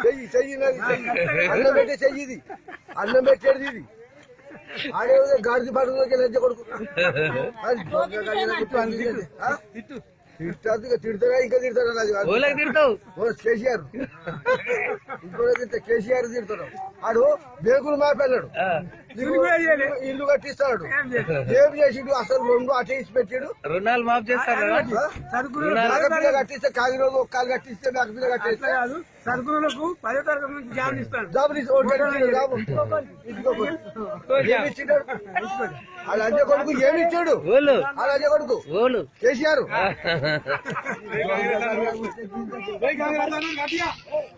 చెయ్యి చెయ్యి చెయ్యి అన్నం పెట్టే చెయ్యి ఇది. అన్నం పెట్టేది ఇది. ఆడే గాడిది పడుతుందకి లజ్జ కొడుకు. తిడతారు తిడతారా? ఇంకా తిడతారా? కేసీఆర్. ఇంకో తిడతా కేసీఆర్ తిడతారు ఆడు బేగులు మాపెళ్ళాడు ఇల్లు కట్టిస్తాడు. ఏం చేసిండు? అసలు రెండు అటు ఇచ్చి పెట్టాడు. రుణాలు మాఫ్ పిల్ల కట్టిస్తే కాగిరోజు ఒక కాలు కట్టిస్తే నాకు పిల్ల కట్టిస్తే. సరుకులకు పదో తరగతి నుంచి జాబ్ ఇస్తాడు. జాబు? వాళ్ళ అజయ్ కొడుకు ఏమి ఇచ్చాడు? ఓలు. వాళ్ళ అజయ్ కొడుకు. కేసీఆర్.